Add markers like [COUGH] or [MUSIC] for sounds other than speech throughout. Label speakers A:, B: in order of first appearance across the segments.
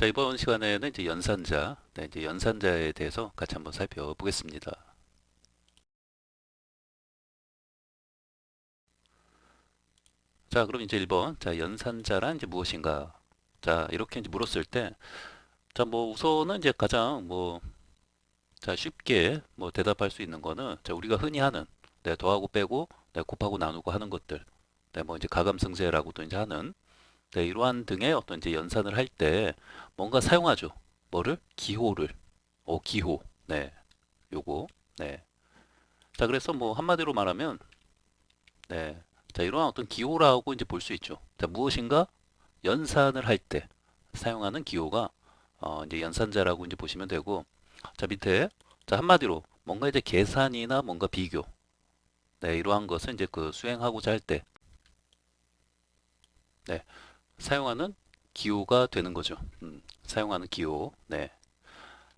A: 자, 이번 시간에는 이제 연산자, 네, 이제 연산자에 대해서 같이 한번 살펴보겠습니다. 자, 그럼 이제 1번. 자, 연산자란 이제 무엇인가? 자, 이렇게 이제 물었을 때, 자, 뭐, 우선은 이제 가장 뭐, 자, 쉽게 뭐 대답할 수 있는 거는, 자, 우리가 흔히 하는, 네, 더하고 빼고, 네, 곱하고 나누고 하는 것들, 네, 뭐 이제 가감승제라고도 이제 하는, 네, 이러한 등의 어떤 이제 연산을 할 때 뭔가 사용하죠. 뭐를? 기호를. 어, 기호. 네. 요거. 네. 자, 그래서 뭐 한마디로 말하면 네. 자, 이러한 어떤 기호라고 이제 볼 수 있죠. 자, 무엇인가 연산을 할 때 사용하는 기호가 어, 이제 연산자라고 이제 보시면 되고 자, 밑에 자, 한마디로 뭔가 이제 계산이나 뭔가 비교 네, 이러한 것은 이제 그 수행하고자 할 때 네. 사용하는 기호가 되는 거죠. 음, 사용하는 기호. 네.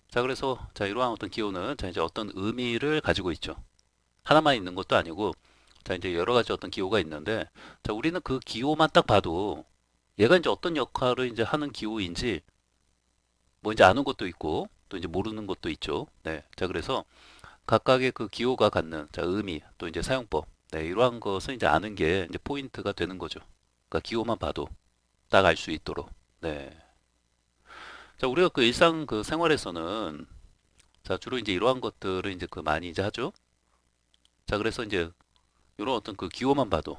A: 자, 그래서 자, 이러한 어떤 기호는 자, 이제 어떤 의미를 가지고 있죠. 하나만 있는 것도 아니고 자, 이제 여러 가지 어떤 기호가 있는데 자, 우리는 그 기호만 딱 봐도 얘가 이제 어떤 역할을 이제 하는 기호인지 뭐 이제 아는 것도 있고 또 이제 모르는 것도 있죠. 네. 자, 그래서 각각의 그 기호가 갖는 자, 의미 또 이제 사용법 네, 이러한 것은 이제 아는 게 이제 포인트가 되는 거죠. 그러니까 기호만 봐도 딱알수 있도록. 네. 자, 우리가 그 일상 그 생활에서는 자, 주로 이제 이러한 것들을 이제 그 많이 이제 하죠. 자, 그래서 이제 이런 어떤 그 기호만 봐도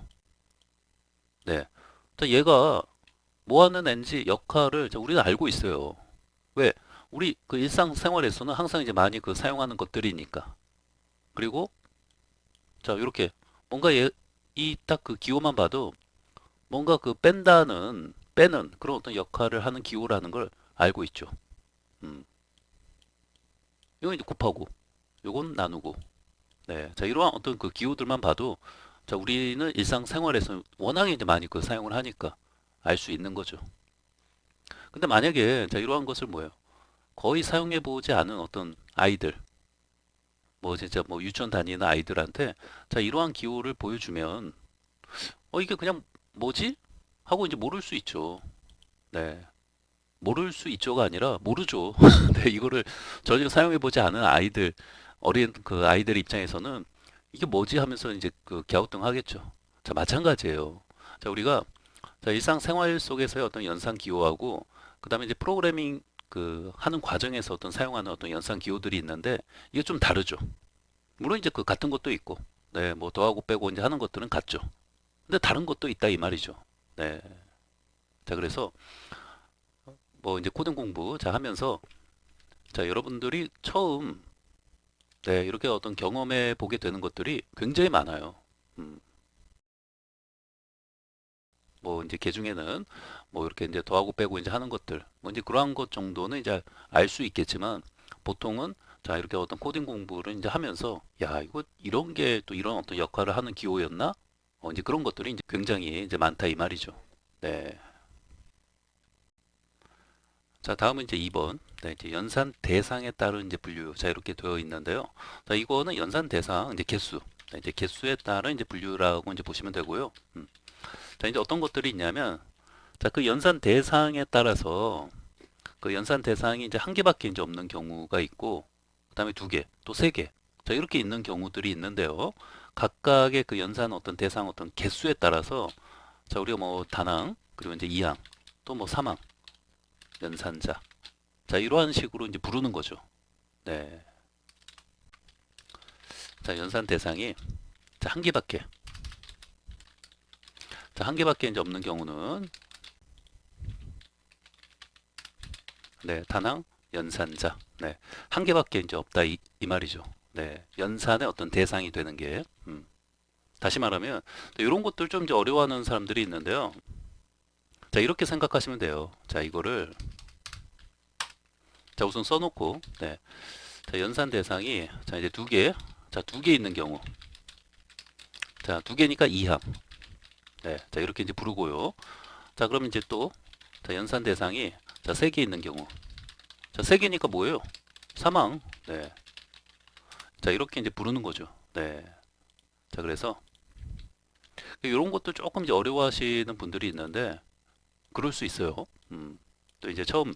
A: 네. 자, 얘가 뭐 하는 앤지 역할을 자, 우리가 알고 있어요. 왜? 우리 그 일상 생활에서는 항상 이제 많이 그 사용하는 것들이니까. 그리고 자, 이렇게 뭔가 얘, 이 딱 그 기호만 봐도 뭔가 그 뺀다는 빼는 그런 어떤 역할을 하는 기호라는 걸 알고 있죠. 음. 이건 이제 곱하고, 요건 나누고. 네. 자, 이러한 어떤 그 기호들만 봐도, 자, 우리는 일상생활에서 워낙에 이제 많이 그 사용을 하니까 알 수 있는 거죠. 근데 만약에, 자, 이러한 것을 뭐예요? 거의 사용해 보지 않은 어떤 아이들, 뭐 진짜 뭐 유치원 다니는 아이들한테, 자, 이러한 기호를 보여주면, 어, 이게 그냥 뭐지? 하고 이제 모를 수 있죠. 네. 모를 수 있죠가 아니라 모르죠. [LAUGHS] 네, 이거를 전혀 사용해 보지 않은 아이들, 어린 그 아이들 입장에서는 이게 뭐지 하면서 이제 그 갸우뚱 하겠죠. 자, 마찬가지예요. 자, 우리가 자, 일상생활 속에서의 어떤 연상 기호하고 그다음에 이제 프로그래밍 그 하는 과정에서 어떤 사용하는 어떤 연상 기호들이 있는데 이게 좀 다르죠. 물론 이제 그 같은 것도 있고, 네, 뭐 더하고 빼고 이제 하는 것들은 같죠. 근데 다른 것도 있다 이 말이죠. 네. 자, 그래서 뭐 이제 코딩 공부 자 하면서 자, 여러분들이 처음 네, 이렇게 어떤 경험해 보게 되는 것들이 굉장히 많아요. 음. 뭐 이제 개 중에는 뭐 이렇게 이제 더하고 빼고 이제 하는 것들 뭐 이제 그러한 것 정도는 이제 알 수 있겠지만 보통은 자 이렇게 어떤 코딩 공부를 이제 하면서 야 이거 이런 게 또 이런 어떤 역할을 하는 기호였나? 어, 이제 그런 것들이 이제 굉장히 이제 많다 이 말이죠. 네. 자, 다음은 이제 2번. 네, 이제 연산 대상에 따른 이제 분류. 자, 이렇게 되어 있는데요. 자, 이거는 연산 대상, 이제 개수. 네, 이제 개수에 따른 이제 분류라고 이제 보시면 되고요. 음. 자, 이제 어떤 것들이 있냐면, 자, 그 연산 대상에 따라서 그 연산 대상이 이제 한 개밖에 이제 없는 경우가 있고, 그 다음에 두 개, 또 세 개. 자, 이렇게 있는 경우들이 있는데요. 각각의 그 연산 어떤 대상 어떤 개수에 따라서 자, 우리가 뭐 단항, 그리고 이제 이항, 또 뭐 삼항, 연산자. 자, 이러한 식으로 이제 부르는 거죠. 네. 자, 연산 대상이 자, 한 개밖에. 자, 한 개밖에 이제 없는 경우는 네, 단항 연산자. 네. 한 개밖에 이제 없다 이, 이 말이죠. 네. 연산의 어떤 대상이 되는 게 음. 다시 말하면 이런 것들 좀 어려워하는 사람들이 있는데요. 자, 이렇게 생각하시면 돼요. 자, 이거를 자, 우선 써놓고 네. 자, 연산 대상이 자, 이제 두 개. 자, 두 개 있는 경우. 자, 두 개니까 이항. 네. 자, 이렇게 이제 부르고요. 자, 그럼 이제 또 자, 연산 대상이 자, 세 개 있는 경우. 자, 세 개니까 뭐예요? 사망. 네. 자, 이렇게 이제 부르는 거죠. 네. 자, 그래서 이런 것도 조금 이제 어려워하시는 분들이 있는데 그럴 수 있어요. 음, 또 이제 처음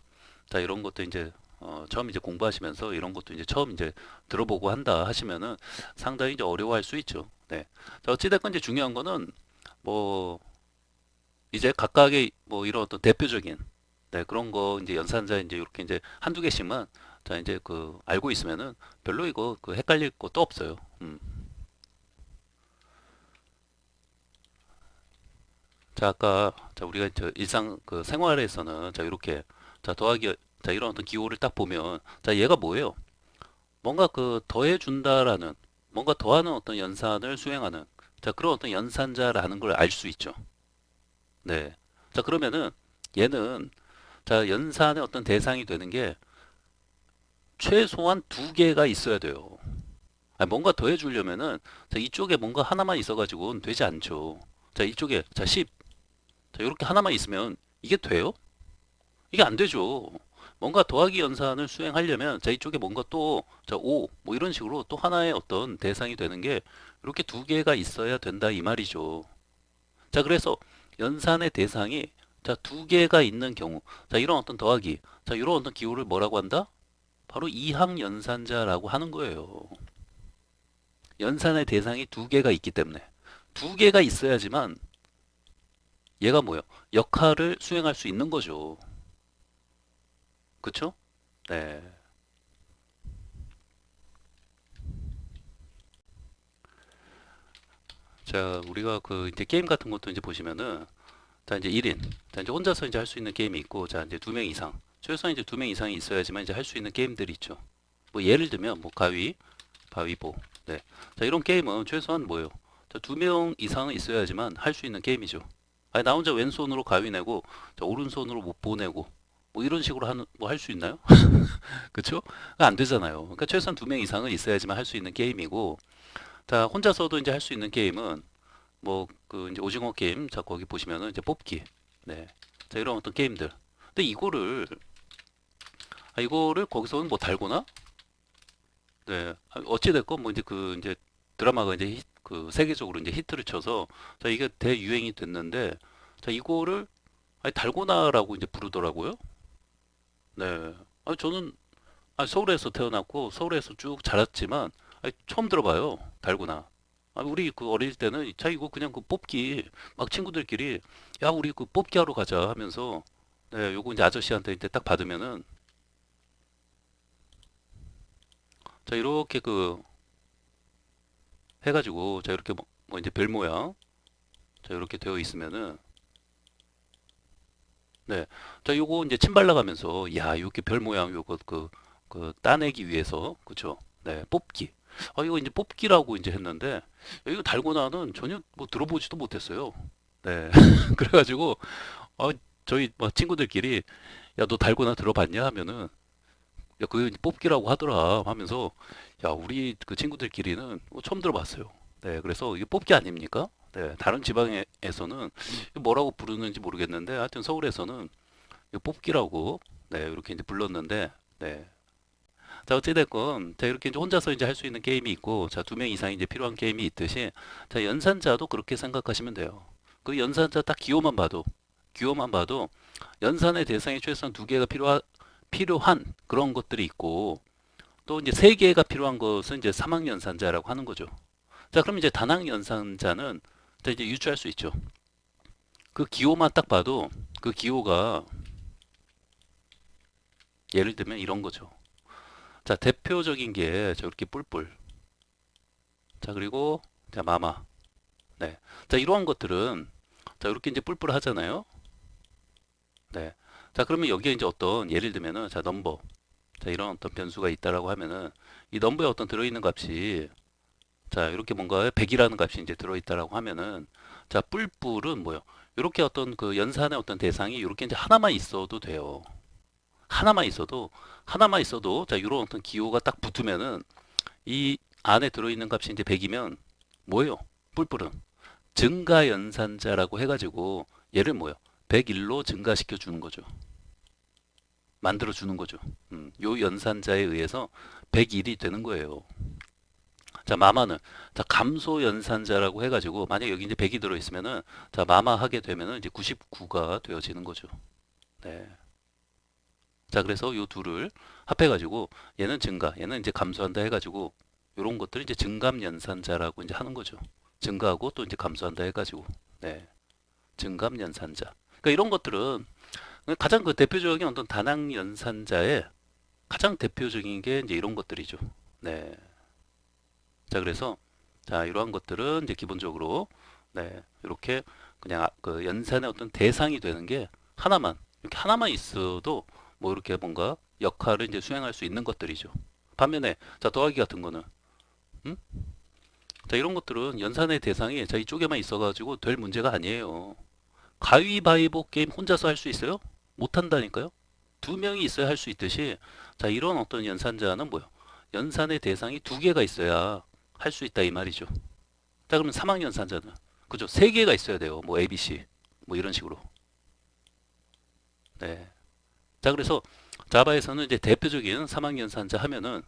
A: 자, 이런 것도 이제 어, 처음 이제 공부하시면서 이런 것도 이제 처음 이제 들어보고 한다 하시면은 상당히 이제 어려워할 수 있죠. 네. 자, 어찌됐건 이제 중요한 거는 뭐 이제 각각의 뭐 이런 어떤 대표적인 네, 그런 거 이제 연산자 이제 이렇게 이제 한두 개씩만 자, 이제 그 알고 있으면은 별로 이거 그 헷갈릴 것도 없어요. 음. 자, 아까 자, 우리가 저 일상 그 생활에서는 자, 이렇게 자, 더하기 자, 이런 어떤 기호를 딱 보면 자, 얘가 뭐예요? 뭔가 그 더해 준다라는 뭔가 더하는 어떤 연산을 수행하는 자, 그런 어떤 연산자라는 걸 알 수 있죠. 네. 자, 그러면은 얘는 자, 연산의 어떤 대상이 되는 게 최소한 두 개가 있어야 돼요. 아니, 뭔가 더해 주려면은 자, 이쪽에 뭔가 하나만 있어 가지고는 되지 않죠. 자, 이쪽에 자, 10. 자, 이렇게 하나만 있으면 이게 돼요? 이게 안 되죠. 뭔가 더하기 연산을 수행하려면 자 이쪽에 뭔가 또자 5, 뭐 이런 식으로 또 하나의 어떤 대상이 되는 게 이렇게 두 개가 있어야 된다 이 말이죠. 자 그래서 연산의 대상이 자두 개가 있는 경우 자 이런 어떤 더하기 자 이런 어떤 기호를 뭐라고 한다? 바로 이항 연산자라고 하는 거예요. 연산의 대상이 두 개가 있기 때문에 두 개가 있어야지만 얘가 뭐예요? 역할을 수행할 수 있는 거죠. 그쵸? 네. 자, 우리가 그 이제 게임 같은 것도 이제 보시면은 자, 이제 1인. 자, 이제 혼자서 이제 할 수 있는 게임이 있고 자, 이제 두 명 이상. 최소한 이제 두 명 이상이 있어야지만 이제 할 수 있는 게임들이 있죠. 뭐 예를 들면 뭐 가위, 바위보. 네. 자, 이런 게임은 최소한 뭐예요? 자, 두 명 이상은 있어야지만 할 수 있는 게임이죠. 아니, 나 혼자 왼손으로 가위 내고 자, 오른손으로 못 보내고 뭐 이런 식으로 하는 뭐 할 수 있나요? [LAUGHS] 그쵸? 안 되잖아요. 그러니까 최소한 두 명 이상은 있어야지만 할 수 있는 게임이고, 자 혼자서도 이제 할 수 있는 게임은 뭐 그 이제 오징어 게임, 자 거기 보시면은 이제 뽑기, 네, 자 이런 어떤 게임들. 근데 이거를 아, 이거를 거기서는 뭐 달거나, 네, 아, 어찌 됐건 뭐 이제 그 이제 드라마가 이제 히, 그 세계적으로 이제 히트를 쳐서 자 이게 대유행이 됐는데, 자 이거를 아니 달고나라고 이제 부르더라고요. 네. 아, 저는 아, 서울에서 태어났고 서울에서 쭉 자랐지만 아, 처음 들어봐요. 달고나. 아, 우리 그 어릴 때는 자 이거 그냥 그 뽑기 막 친구들끼리 야 우리 그 뽑기 하러 가자 하면서 네, 요거 이제 아저씨한테 이제 딱 받으면은 자 이렇게 그 해가지고 자 이렇게 뭐, 뭐 이제 별 모양 자 이렇게 되어 있으면은 네. 자, 요거 이제 침 발라가면서, 야, 이렇게 별 모양 요거 그, 그 따내기 위해서, 그쵸? 네, 뽑기. 아, 이거 이제 뽑기라고 이제 했는데, 이거 달고나는 전혀 뭐 들어보지도 못했어요. 네. [LAUGHS] 그래가지고, 어, 저희 뭐 친구들끼리, 야, 너 달고나 들어봤냐? 하면은, 야, 이제 뽑기라고 하더라. 하면서, 야, 우리 그 친구들끼리는 뭐 처음 들어봤어요. 네, 그래서 이게 뽑기 아닙니까? 네, 다른 지방에서는 뭐라고 부르는지 모르겠는데 하여튼 서울에서는 뽑기라고 네, 이렇게 이제 불렀는데 네. 자, 어찌됐건 자, 이렇게 이제 혼자서 이제 할 수 있는 게임이 있고 자, 두 명 이상이 이제 필요한 게임이 있듯이 자, 연산자도 그렇게 생각하시면 돼요. 그 연산자 딱 기호만 봐도 기호만 봐도 연산의 대상이 최소한 두 개가 필요하, 필요한 그런 것들이 있고 또 이제 세 개가 필요한 것은 이제 사망 연산자라고 하는 거죠. 자, 그럼 이제 다낭 연산자는 자, 이제 유추할 수 있죠. 그 기호만 딱 봐도 그 기호가 예를 들면 이런 거죠. 자, 대표적인 게 저렇게 뿔뿔. 자, 그리고 자, 마마. 네. 자, 이러한 것들은 자, 이렇게 이제 뿔뿔 하잖아요. 네. 자, 그러면 여기에 이제 어떤 예를 들면은 자, 넘버. 자, 이런 어떤 변수가 있다라고 하면은 이 넘버에 어떤 들어있는 값이 자, 이렇게 뭔가 100이라는 값이 이제 들어있다라고 하면은 자, 뿔뿔은 뭐요? 이렇게 어떤 그 연산의 어떤 대상이 이렇게 이제 하나만 있어도 돼요. 하나만 있어도 하나만 있어도 자, 이런 어떤 기호가 딱 붙으면은 이 안에 들어있는 값이 이제 100이면 뭐예요? 뿔뿔은 증가 연산자라고 해가지고 얘를 뭐요? 101로 증가시켜 주는 거죠. 만들어 주는 거죠. 음, 요 연산자에 의해서 101이 되는 거예요. 자, 마마는 자, 감소 연산자라고 해 가지고 만약 여기 이제 100이 들어 있으면은 자, 마마 하게 되면은 이제 99가 되어지는 거죠. 네. 자, 그래서 요 둘을 합해 가지고 얘는 증가, 얘는 이제 감소한다 해 가지고 요런 것들을 이제 증감 연산자라고 이제 하는 거죠. 증가하고 또 이제 감소한다 해 가지고 네, 증감 연산자. 그러니까 이런 것들은 가장 그 대표적인 어떤 다낭 연산자의 가장 대표적인 게 이제 이런 것들이죠. 네. 자, 그래서 자, 이러한 것들은 이제 기본적으로 네, 이렇게 그냥 아- 그 연산의 어떤 대상이 되는 게 하나만 이렇게 하나만 있어도 뭐 이렇게 뭔가 역할을 이제 수행할 수 있는 것들이죠. 반면에 자, 더하기 같은 거는 음? 자, 이런 것들은 연산의 대상이 자, 이쪽에만 있어 가지고 될 문제가 아니에요. 가위바위보 게임 혼자서 할 수 있어요? 못 한다니까요. 두 명이 있어야 할 수 있듯이 자, 이런 어떤 연산자는 뭐요? 연산의 대상이 두 개가 있어야 할 수 있다 이 말이죠. 자, 그러면 사망 연산자는 그죠? 세 개가 있어야 돼요. 뭐 A, B, C 뭐 이런 식으로. 네. 자, 그래서 자바에서는 이제 대표적인 사망 연산자 하면은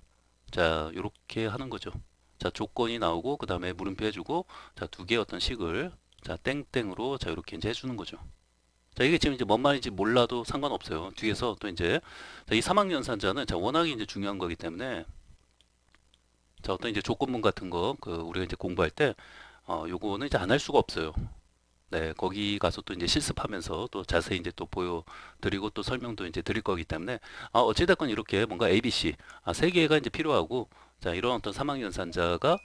A: 자, 요렇게 하는 거죠. 자, 조건이 나오고 그 다음에 물음표 해주고 자, 두 개의 어떤 식을 자, 땡땡으로 자, 이렇게 이제 해주는 거죠. 자, 이게 지금 이제 뭔 말인지 몰라도 상관없어요. 뒤에서 또 이제 자, 이 사망 연산자는 자, 워낙에 이제 중요한 거기 때문에 자, 어떤 이제 조건문 같은 거 그 우리가 이제 공부할 때 어, 요거는 이제 안 할 수가 없어요. 네, 거기 가서 또 이제 실습하면서 또 자세히 이제 또 보여드리고 또 설명도 이제 드릴 거기 때문에 아, 어찌됐건 이렇게 뭔가 ABC 아, 세 개가 이제 필요하고 자, 이런 어떤 사망 연산자가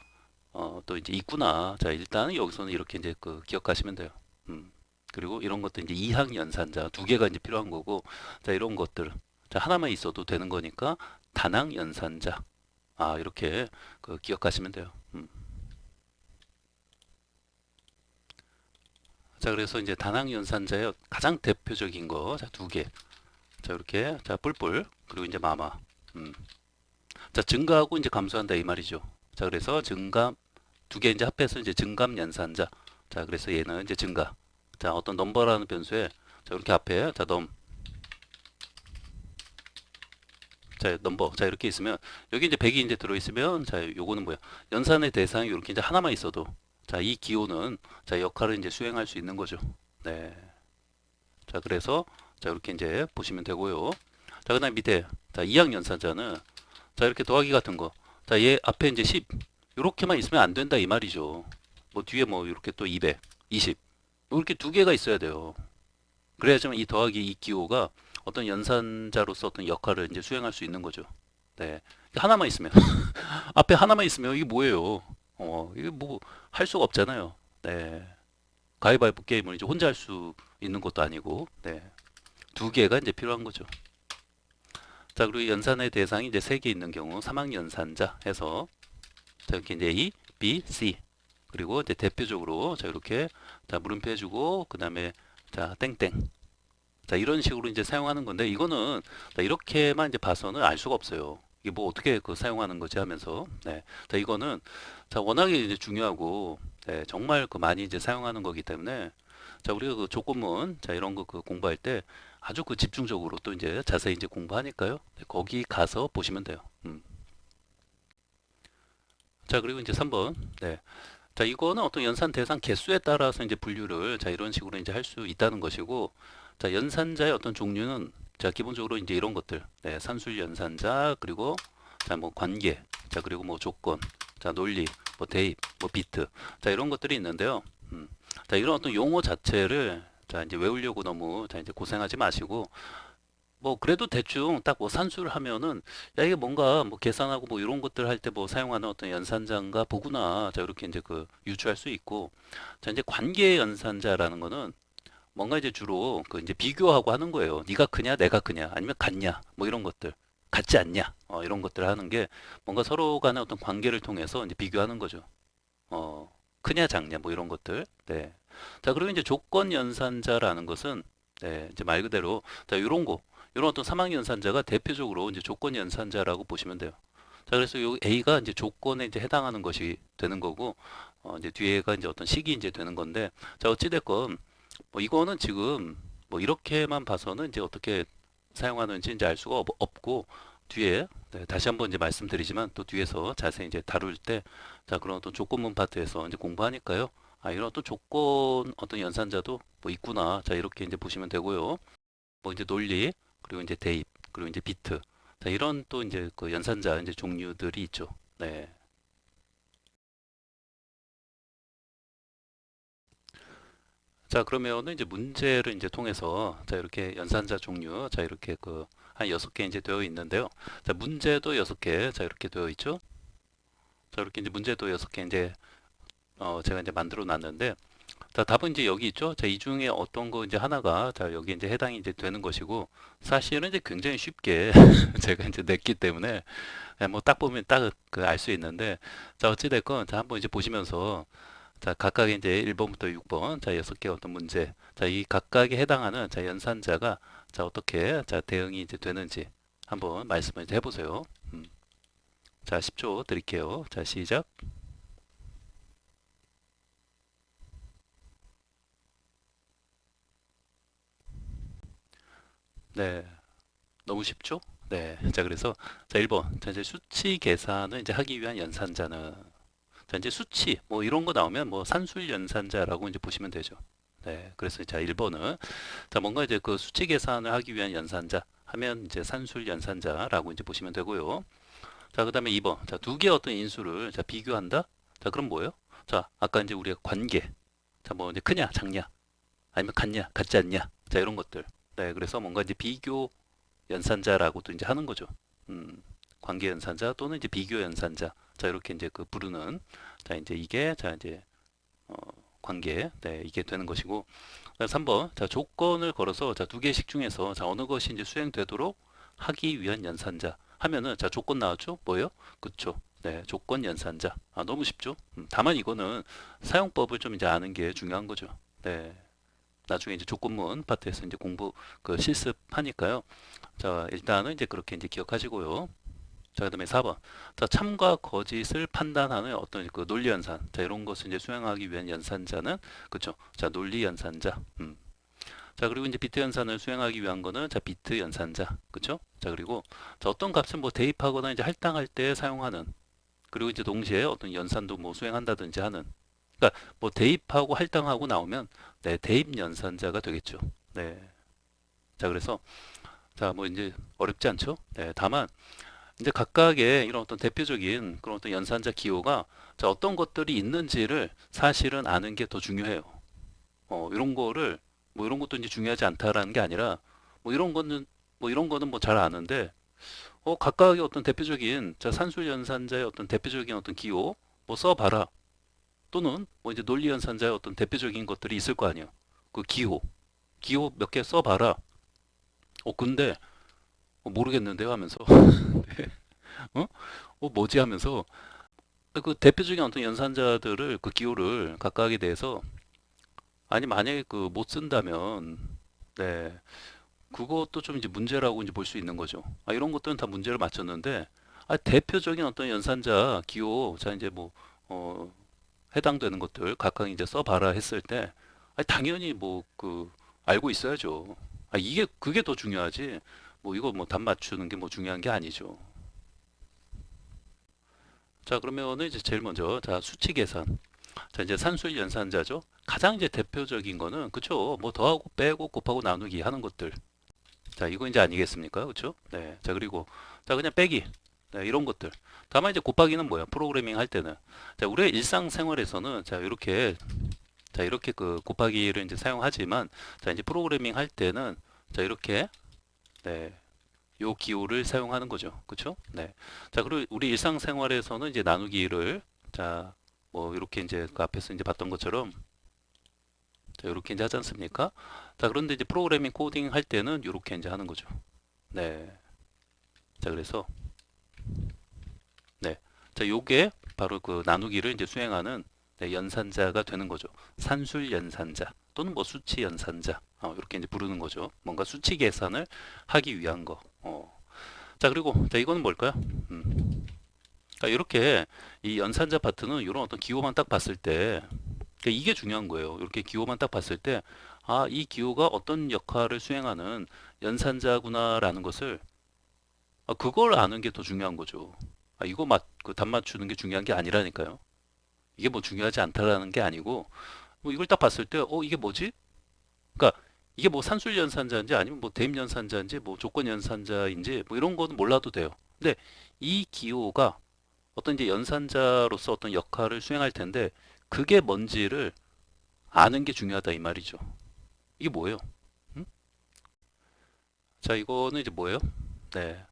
A: 어, 또 이제 있구나. 자, 일단은 여기서는 이렇게 이제 그 기억하시면 돼요. 음. 그리고 이런 것도 이제 이항 연산자 두 개가 이제 필요한 거고 자, 이런 것들 자, 하나만 있어도 되는 거니까 다낭 연산자 아, 이렇게 그 기억하시면 돼요. 음. 자, 그래서 이제 다낭 연산자의 가장 대표적인 거, 자, 두 개. 자, 이렇게, 자, 뿔뿔, 그리고 이제 마마. 음. 자, 증가하고 이제 감소한다 이 말이죠. 자, 그래서 증감, 두 개 이제 합해서 이제 증감 연산자. 자, 그래서 얘는 이제 증가. 자, 어떤 넘버라는 변수에, 자, 이렇게 앞에, 자, 넘. 자, 넘버. 자, 이렇게 있으면, 여기 이제 100이 이제 들어 있으면, 자, 요거는 뭐야? 연산의 대상이 이렇게 이제 하나만 있어도, 자, 이 기호는 자, 역할을 이제 수행할 수 있는 거죠. 네. 자, 그래서 자, 이렇게 이제 보시면 되고요. 자, 그다음 밑에 자, 이항 연산자는 자, 이렇게 더하기 같은 거. 자, 얘 앞에 이제 10 이렇게만 있으면 안 된다 이 말이죠. 뭐 뒤에 뭐 이렇게 또 200, 20 이렇게 두 개가 있어야 돼요. 그래야지만 이 더하기 이 기호가 어떤 연산자로서 어떤 역할을 이제 수행할 수 있는 거죠. 네. 하나만 있으면 [LAUGHS] 앞에 하나만 있으면 이게 뭐예요? 어, 이게 뭐 할 수가 없잖아요. 네. 가위바위보 게임을 이제 혼자 할 수 있는 것도 아니고, 네. 두 개가 이제 필요한 거죠. 자, 그리고 연산의 대상이 이제 세 개 있는 경우, 사망 연산자 해서, 자, 이렇게 이제 A, B, C. 그리고 이제 대표적으로, 자, 이렇게, 자, 물음표 해주고, 그 다음에, 자, 땡땡. 자, 이런 식으로 이제 사용하는 건데, 이거는, 자, 이렇게만 이제 봐서는 알 수가 없어요. 이게 뭐 어떻게 그 사용하는 거지 하면서, 네. 자, 이거는, 자, 워낙에 이제 중요하고, 네, 정말 그 많이 이제 사용하는 거기 때문에, 자, 우리가 그 조건문, 자, 이런 거 그 공부할 때 아주 그 집중적으로 또 이제 자세히 이제 공부하니까요. 네, 거기 가서 보시면 돼요. 음. 자, 그리고 이제 3번. 네. 자, 이거는 어떤 연산 대상 개수에 따라서 이제 분류를 자, 이런 식으로 이제 할 수 있다는 것이고, 자, 연산자의 어떤 종류는 자, 기본적으로 이제 이런 것들. 네, 산술 연산자, 그리고 자, 뭐 관계, 자, 그리고 뭐 조건, 자, 논리, 뭐 대입, 뭐 비트. 자, 이런 것들이 있는데요. 음. 자, 이런 어떤 용어 자체를 자, 이제 외우려고 너무 자, 이제 고생하지 마시고 뭐 그래도 대충 딱 뭐 산수를 하면은 야 이게 뭔가 뭐 계산하고 뭐 이런 것들 할 때 뭐 사용하는 어떤 연산자인가 보구나. 자, 이렇게 이제 그 유추할 수 있고 자, 이제 관계 연산자라는 거는 뭔가 이제 주로 그 이제 비교하고 하는 거예요. 네가 크냐, 내가 크냐, 아니면 같냐, 뭐 이런 것들. 같지 않냐, 어, 이런 것들을 하는 게 뭔가 서로 간의 어떤 관계를 통해서 이제 비교하는 거죠. 어, 크냐, 작냐, 뭐 이런 것들. 네. 자, 그리고 이제 조건 연산자라는 것은 네, 이제 말 그대로 자, 요런 거, 요런 어떤 사망 연산자가 대표적으로 이제 조건 연산자라고 보시면 돼요. 자, 그래서 요 A가 이제 조건에 이제 해당하는 것이 되는 거고, 어, 이제 뒤에가 이제 어떤 식이 이제 되는 건데, 자, 어찌됐건, 뭐 이거는 지금 뭐 이렇게만 봐서는 이제 어떻게 사용하는지 이제 알 수가 없, 없고, 뒤에, 네, 다시 한번 이제 말씀드리지만, 또 뒤에서 자세히 이제 다룰 때, 자, 그런 어떤 조건문 파트에서 이제 공부하니까요. 아, 이런 어떤 조건, 어떤 연산자도 뭐 있구나. 자, 이렇게 이제 보시면 되고요. 뭐 이제 논리, 그리고 이제 대입, 그리고 이제 비트. 자, 이런 또 이제 그 연산자 이제 종류들이 있죠. 네. 자, 그러면은 이제 문제를 이제 통해서 자, 이렇게 연산자 종류, 자, 이렇게 그 한 여섯 개 이제 되어 있는데요. 자, 문제도 여섯 개, 자, 이렇게 되어 있죠. 자, 이렇게 이제 문제도 여섯 개 이제 어, 제가 이제 만들어 놨는데 자, 답은 이제 여기 있죠. 자, 이 중에 어떤 거 이제 하나가 자, 여기 이제 해당이 이제 되는 것이고 사실은 이제 굉장히 쉽게 [LAUGHS] 제가 이제 냈기 때문에 뭐 딱 보면 딱 그 알 수 있는데 자, 어찌 됐건 자, 한번 이제 보시면서 자, 각각의 이제 1번부터 6번, 자, 6개 어떤 문제, 자, 이 각각에 해당하는 자, 연산자가 자, 어떻게 자, 대응이 이제 되는지 한번 말씀을 이제 해 보세요. 음. 자, 10초 드릴게요. 자, 시작. 네. 너무 쉽죠? 네. 자, 그래서 자, 1번. 자, 이제 수치 계산을 이제 하기 위한 연산자는 자, 이제 수치 뭐 이런 거 나오면 뭐 산술 연산자라고 이제 보시면 되죠. 네. 그래서 자, 1번은 자, 뭔가 이제 그 수치 계산을 하기 위한 연산자 하면 이제 산술 연산자라고 이제 보시면 되고요. 자, 그다음에 2번. 자, 두 개 어떤 인수를 자, 비교한다? 자, 그럼 뭐예요? 자, 아까 이제 우리가 관계. 자, 뭐 이제 크냐, 작냐, 아니면 같냐, 같지 않냐. 자, 이런 것들. 네, 그래서 뭔가 이제 비교 연산자라고도 이제 하는 거죠. 음, 관계 연산자 또는 이제 비교 연산자. 자, 이렇게 이제 그 부르는 자, 이제 이게 자, 이제 어, 관계. 네, 이게 되는 것이고. 자, 3번. 자, 조건을 걸어서 자, 두 개씩 중에서 자, 어느 것이 이제 수행되도록 하기 위한 연산자 하면은 자, 조건 나왔죠? 뭐예요? 그쵸. 네, 조건 연산자. 아, 너무 쉽죠? 음, 다만 이거는 사용법을 좀 이제 아는 게 중요한 거죠. 네. 나중에 이제 조건문 파트에서 이제 공부 그 실습하니까요. 자, 일단은 이제 그렇게 이제 기억하시고요. 자, 그다음에 4번. 자, 참과 거짓을 판단하는 어떤 그 논리 연산. 자, 이런 것을 이제 수행하기 위한 연산자는 그쵸? 자, 논리 연산자. 음. 자, 그리고 이제 비트 연산을 수행하기 위한 거는 자, 비트 연산자. 그쵸? 자, 그리고 자, 어떤 값을 뭐 대입하거나 이제 할당할 때 사용하는 그리고 이제 동시에 어떤 연산도 뭐 수행한다든지 하는 그러니까 뭐 대입하고 할당하고 나오면 네, 대입 연산자가 되겠죠. 네. 자, 그래서 자, 뭐 이제 어렵지 않죠? 네, 다만 이제 각각의 이런 어떤 대표적인 그런 어떤 연산자 기호가 자, 어떤 것들이 있는지를 사실은 아는 게 더 중요해요. 어, 이런 거를 뭐 이런 것도 이제 중요하지 않다라는 게 아니라 뭐 이런 거는 뭐 이런 거는 뭐 잘 아는데 어, 각각의 어떤 대표적인 자, 산술 연산자의 어떤 대표적인 어떤 기호 뭐 써봐라. 또는 뭐 이제 논리 연산자의 어떤 대표적인 것들이 있을 거 아니에요. 그 기호, 기호 몇 개 써봐라. 어 근데 어, 모르겠는데요 하면서 [LAUGHS] 네. 어? 어 뭐지 하면서 그 대표적인 어떤 연산자들을 그 기호를 각각에 대해서 아니 만약에 그 못 쓴다면 네 그것도 좀 이제 문제라고 이제 볼 수 있는 거죠. 아 이런 것들은 다 문제를 맞췄는데 아 대표적인 어떤 연산자 기호 자 이제 뭐 어, 해당되는 것들 각각 이제 써봐라 했을 때 당연히 뭐 그 알고 있어야죠. 아, 이게 그게 더 중요하지. 뭐 이거 뭐 답 맞추는 게 뭐 중요한 게 아니죠. 자 그러면은 이제 제일 먼저 자 수치 계산. 자 이제 산술 연산자죠. 가장 이제 대표적인 거는 그쵸. 뭐 더하고 빼고 곱하고 나누기 하는 것들. 자 이거 이제 아니겠습니까? 그쵸? 네. 자 그리고 자 그냥 빼기. 네, 이런 것들. 다만 이제 곱하기는 뭐야? 프로그래밍 할 때는. 자, 우리의 일상생활에서는 자, 이렇게 자, 이렇게 그 곱하기를 이제 사용하지만 자, 이제 프로그래밍 할 때는 자, 이렇게 네. 요 기호를 사용하는 거죠. 그렇죠? 네. 자, 그리고 우리 일상생활에서는 이제 나누기를 자, 뭐 이렇게 이제 그 앞에서 이제 봤던 것처럼 자, 이렇게 이제 하지 않습니까? 자, 그런데 이제 프로그래밍 코딩 할 때는 이렇게 이제 하는 거죠. 네. 자, 그래서 네. 자, 요게 바로 그 나누기를 이제 수행하는 네, 연산자가 되는 거죠. 산술 연산자 또는 뭐 수치 연산자 어, 이렇게 이제 부르는 거죠. 뭔가 수치 계산을 하기 위한 거. 어. 자 그리고 자 이거는 뭘까요? 음. 그러니까 이렇게 이 연산자 파트는 이런 어떤 기호만 딱 봤을 때 그러니까 이게 중요한 거예요. 이렇게 기호만 딱 봤을 때 아, 이 기호가 어떤 역할을 수행하는 연산자구나라는 것을 아, 그걸 아는 게 더 중요한 거죠. 아, 이거 맞, 그답 맞추는 게 중요한 게 아니라니까요. 이게 뭐 중요하지 않다라는 게 아니고, 뭐 이걸 딱 봤을 때, 어, 이게 뭐지? 그러니까 이게 뭐 산술 연산자인지 아니면 뭐 대입 연산자인지 뭐 조건 연산자인지 뭐 이런 거는 몰라도 돼요. 근데 이 기호가 어떤 이제 연산자로서 어떤 역할을 수행할 텐데 그게 뭔지를 아는 게 중요하다 이 말이죠. 이게 뭐예요? 음? 자, 이거는 이제 뭐예요? 네.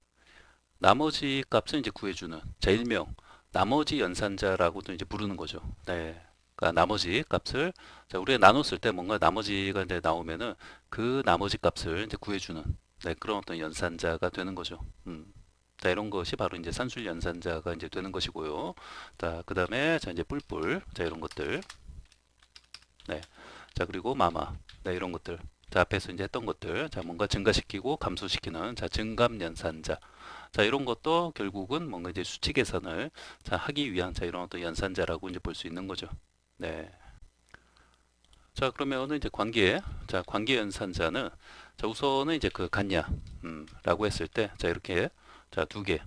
A: 나머지 값은 이제 구해주는 자 일명 나머지 연산자라고도 이제 부르는 거죠. 네. 그러니까 나머지 값을 자 우리가 나눴을 때 뭔가 나머지가 이제 나오면은 그 나머지 값을 이제 구해주는 네, 그런 어떤 연산자가 되는 거죠. 음. 자 이런 것이 바로 이제 산술 연산자가 이제 되는 것이고요. 자 그 다음에 자 이제 뿔뿔 자 이런 것들 네. 자 그리고 마마 네 이런 것들 자 앞에서 이제 했던 것들 자 뭔가 증가시키고 감소시키는 자 증감 연산자 자 이런 것도 결국은 뭔가 이제 수치 계산을 자 하기 위한 자 이런 어떤 연산자라고 이제 볼 수 있는 거죠. 네. 자 그러면은 이제 관계 자 관계 연산자는 자 우선은 이제 그 같냐 음, 라고 했을 때 자 이렇게 자 두 개.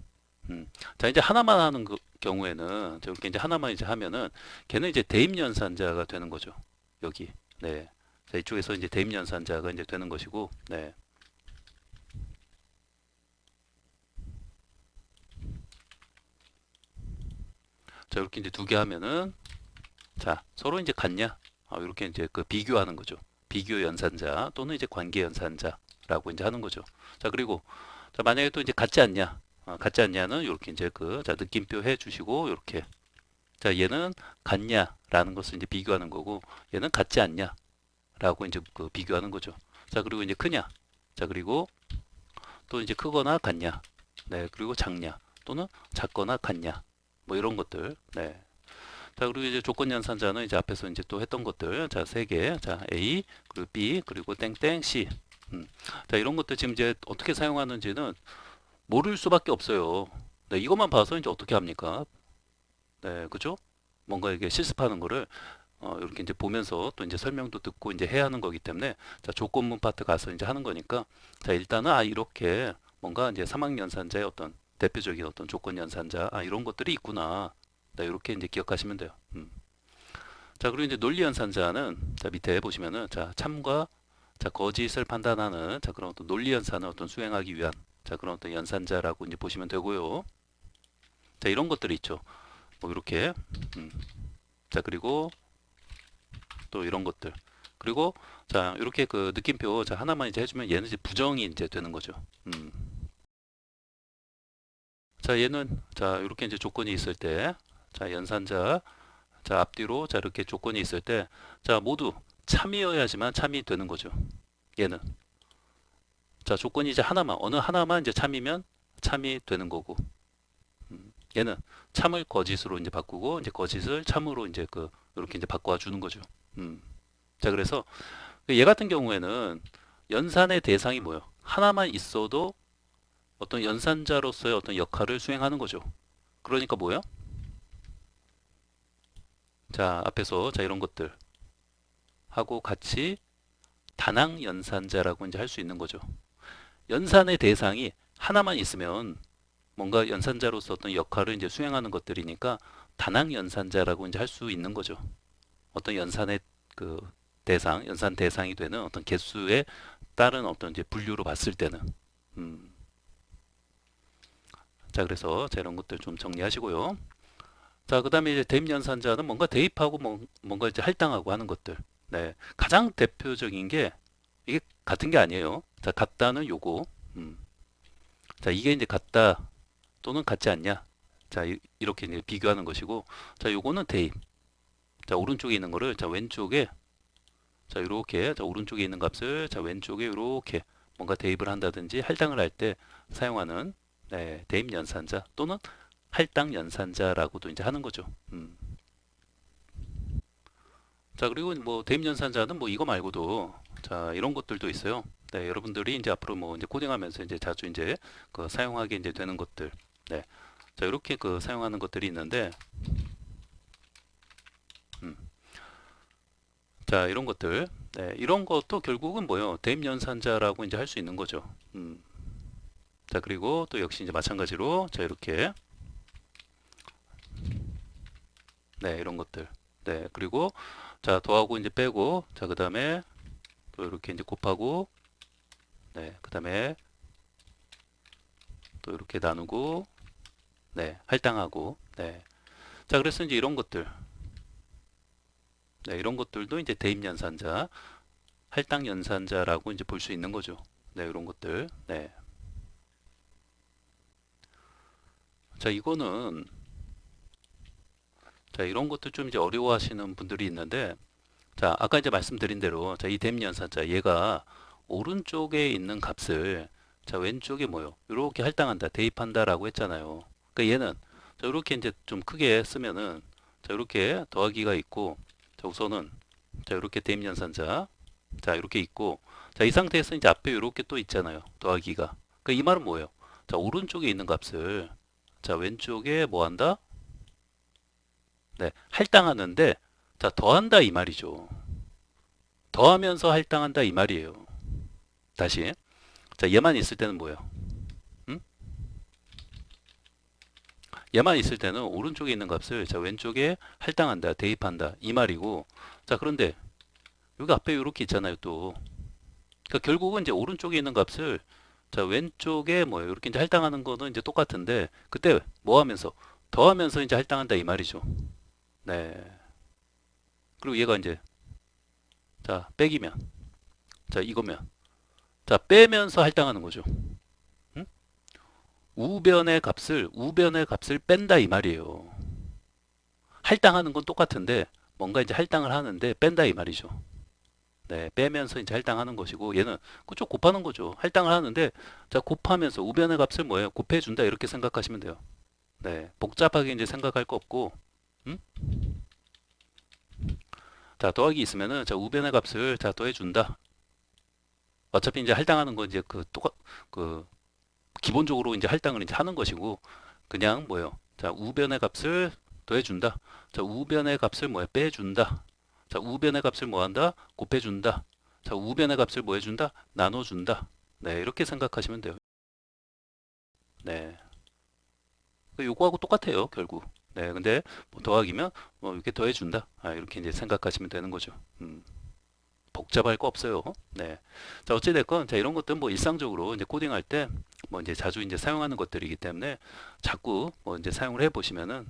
A: 음. 자 이제 하나만 하는 그 경우에는 자, 이렇게 이제 하나만 이제 하면은 걔는 이제 대입 연산자가 되는 거죠. 여기. 네. 자 이쪽에서 이제 대입 연산자가 이제 되는 것이고 네. 자 이렇게 이제 두 개 하면은 자 서로 이제 같냐? 아, 이렇게 이제 그 비교하는 거죠. 비교 연산자 또는 이제 관계 연산자라고 이제 하는 거죠. 자 그리고 자 만약에 또 이제 같지 않냐? 아, 같지 않냐는 이렇게 이제 그 자 느낌표 해 주시고 이렇게. 자 얘는 같냐라는 것을 이제 비교하는 거고 얘는 같지 않냐라고 이제 그 비교하는 거죠. 자 그리고 이제 크냐? 자 그리고 또 이제 크거나 같냐? 네 그리고 작냐? 또는 작거나 같냐 뭐 이런 것들. 네. 자, 그리고 이제 조건 연산자는 이제 앞에서 이제 또 했던 것들. 자, 세 개. 자, A, 그리고 B, 그리고 땡땡 C. 음. 자, 이런 것들 지금 이제 어떻게 사용하는지는 모를 수밖에 없어요. 네, 이것만 봐서 이제 어떻게 합니까? 네, 그죠? 뭔가 이게 실습하는 거를 어, 이렇게 이제 보면서 또 이제 설명도 듣고 이제 해야 하는 거기 때문에 자, 조건문 파트 가서 이제 하는 거니까 자, 일단은 아, 이렇게 뭔가 이제 사망연산자의 어떤 대표적인 어떤 조건 연산자 아 이런 것들이 있구나 네, 이렇게 이제 기억하시면 돼요. 음. 자 그리고 이제 논리 연산자는 자 밑에 보시면은 자 참과 자 거짓을 판단하는 자 그런 어떤 논리 연산을 어떤 수행하기 위한 자 그런 어떤 연산자라고 이제 보시면 되고요. 자 이런 것들이 있죠. 뭐 이렇게 음. 자 그리고 또 이런 것들 그리고 자 이렇게 그 느낌표 자 하나만 이제 해주면 얘는 이제 부정이 이제 되는 거죠. 음. 자 얘는 자 이렇게 이제 조건이 있을 때 자 연산자 자 앞뒤로 자 이렇게 조건이 있을 때 자 모두 참이어야지만 참이 되는 거죠 얘는. 자 조건이 이제 하나만 어느 하나만 이제 참이면 참이 되는 거고. 음, 얘는 참을 거짓으로 이제 바꾸고 이제 거짓을 참으로 이제 그 이렇게 이제 바꿔 주는 거죠. 음. 자 그래서 얘 같은 경우에는 연산의 대상이 뭐예요? 하나만 있어도 어떤 연산자로서의 어떤 역할을 수행하는 거죠. 그러니까 뭐예요? 자, 앞에서 자 이런 것들 하고 같이 다낭 연산자라고 이제 할 수 있는 거죠. 연산의 대상이 하나만 있으면 뭔가 연산자로서 어떤 역할을 이제 수행하는 것들이니까 다낭 연산자라고 이제 할 수 있는 거죠. 어떤 연산의 그 대상, 연산 대상이 되는 어떤 개수에 따른 어떤 이제 분류로 봤을 때는 음. 자 그래서 자, 이런 것들 좀 정리하시고요. 자 그 다음에 이제 대입 연산자는 뭔가 대입하고 뭐, 뭔가 이제 할당하고 하는 것들. 네 가장 대표적인 게 이게 같은 게 아니에요. 자 같다는 요거. 음. 자 이게 이제 같다 또는 같지 않냐. 자 이, 렇게 이제 비교하는 것이고 자 요거는 대입. 자 오른쪽에 있는 거를 자 왼쪽에 자 이렇게 자 오른쪽에 있는 값을 자 왼쪽에 이렇게 뭔가 대입을 한다든지 할당을 할 때 사용하는 네, 대입 연산자 또는 할당 연산자라고도 이제 하는 거죠. 음. 자 그리고 뭐 대입 연산자는 뭐 이거 말고도 자 이런 것들도 있어요. 네, 여러분들이 이제 앞으로 뭐 이제 코딩하면서 이제 자주 이제 그 사용하게 이제 되는 것들. 네, 자 이렇게 그 사용하는 것들이 있는데, 음. 자 이런 것들, 네, 이런 것도 결국은 뭐요? 대입 연산자라고 이제 할 수 있는 거죠. 음. 자 그리고 또 역시 이제 마찬가지로 자 이렇게 네 이런 것들 네 그리고 자 더하고 이제 빼고 자 그 다음에 또 이렇게 이제 곱하고 네, 그 다음에 또 이렇게 나누고 네, 할당하고 네. 자, 그래서 이제 이런 것들 네, 이런 것들도 이제 대입 연산자, 할당 연산자라고 이제 볼 수 있는 거죠. 네, 이런 것들. 네. 자, 이거는 자, 이런 것도 좀 이제 어려워 하시는 분들이 있는데 자, 아까 이제 말씀드린 대로 자, 이 대입 연산자 얘가 오른쪽에 있는 값을 자, 왼쪽에 뭐요? 이렇게 할당한다, 대입한다라고 했잖아요. 그러니까 얘는 자, 이렇게 이제 좀 크게 쓰면은 자, 이렇게 더하기가 있고 자, 우선은 자, 이렇게 대입 연산자 자, 이렇게 있고 자, 이 상태에서 이제 앞에 이렇게 또 있잖아요. 더하기가. 그러니까 이 말은 뭐예요? 자, 오른쪽에 있는 값을 자, 왼쪽에 뭐 한다? 네, 할당하는데 자, 더한다 이 말이죠. 더하면서 할당한다 이 말이에요. 다시. 자, 얘만 있을 때는 뭐예요? 음? 얘만 있을 때는 오른쪽에 있는 값을 자, 왼쪽에 할당한다, 대입한다 이 말이고 자, 그런데 여기 앞에 이렇게 있잖아요, 또. 그러니까 결국은 이제 오른쪽에 있는 값을 자, 왼쪽에 뭐 이렇게 이제 할당하는 거는 이제 똑같은데 그때 뭐 하면서 더하면서 이제 할당한다 이 말이죠. 네. 그리고 얘가 이제 자, 빼기면 자, 이거면 자, 빼면서 할당하는 거죠. 응? 우변의 값을 우변의 값을 뺀다 이 말이에요. 할당하는 건 똑같은데 뭔가 이제 할당을 하는데 뺀다 이 말이죠. 네, 빼면서 이제 할당하는 것이고 얘는 그쪽 곱하는 거죠. 할당을 하는데 자 곱하면서 우변의 값을 뭐예요? 곱해준다 이렇게 생각하시면 돼요. 네, 복잡하게 이제 생각할 거 없고, 음? 자 더하기 있으면은 자 우변의 값을 자 더해준다. 어차피 이제 할당하는 건 이제 그 똑같 그 기본적으로 이제 할당을 이제 하는 것이고 그냥 뭐예요? 자 우변의 값을 더해준다. 자 우변의 값을 뭐야? 빼준다. 자, 우변의 값을 뭐 한다? 곱해준다. 자, 우변의 값을 뭐 해준다? 나눠준다. 네, 이렇게 생각하시면 돼요. 네. 그 요거하고 똑같아요, 결국. 네, 근데 뭐 더하기면 뭐 이렇게 더해준다. 아, 이렇게 이제 생각하시면 되는 거죠. 음. 복잡할 거 없어요. 네. 자, 어찌됐건, 자, 이런 것들은 뭐 일상적으로 이제 코딩할 때 뭐 이제 자주 이제 사용하는 것들이기 때문에 자꾸 뭐 이제 사용을 해 보시면은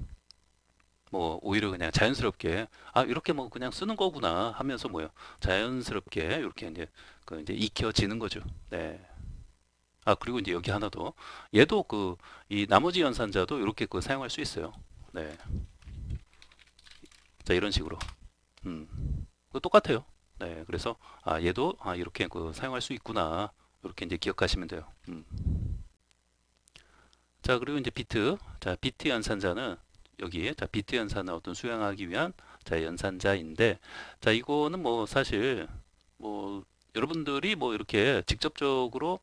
A: 뭐 오히려 그냥 자연스럽게 아 이렇게 뭐 그냥 쓰는 거구나 하면서 뭐요 자연스럽게 이렇게 이제 그 이제 익혀지는 거죠. 네. 아 그리고 이제 여기 하나 더 얘도 그 이 나머지 연산자도 이렇게 그 사용할 수 있어요. 네. 자 이런 식으로 음. 그 똑같아요. 네. 그래서 아 얘도 아 이렇게 그 사용할 수 있구나 이렇게 이제 기억하시면 돼요. 음. 자 그리고 이제 비트 자 비트 연산자는 여기 자 비트 연산을 어떤 수행하기 위한 자 연산자인데 자 이거는 뭐 사실 뭐 여러분들이 뭐 이렇게 직접적으로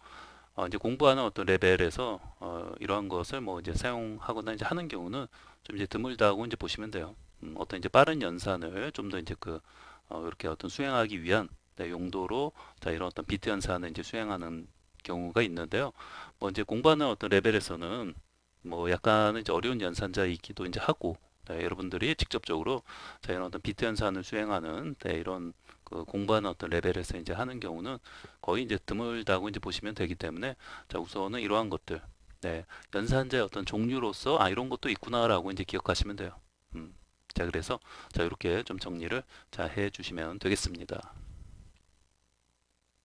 A: 어 이제 공부하는 어떤 레벨에서 어 이러한 것을 뭐 이제 사용하거나 이제 하는 경우는 좀 이제 드물다고 이제 보시면 돼요. 음 어떤 이제 빠른 연산을 좀 더 이제 그 어 이렇게 어떤 수행하기 위한 네, 용도로 자 이런 어떤 비트 연산을 이제 수행하는 경우가 있는데요. 뭐 이제 공부하는 어떤 레벨에서는 뭐 약간은 이제 어려운 연산자이기도 이제 하고 네, 여러분들이 직접적으로 자 이런 어떤 비트 연산을 수행하는 네, 이런 그 공부하는 어떤 레벨에서 이제 하는 경우는 거의 이제 드물다고 이제 보시면 되기 때문에 자 우선은 이러한 것들 네, 연산자의 어떤 종류로서 아 이런 것도 있구나라고 이제 기억하시면 돼요. 음, 자 그래서 자 이렇게 좀 정리를 자 해주시면 되겠습니다.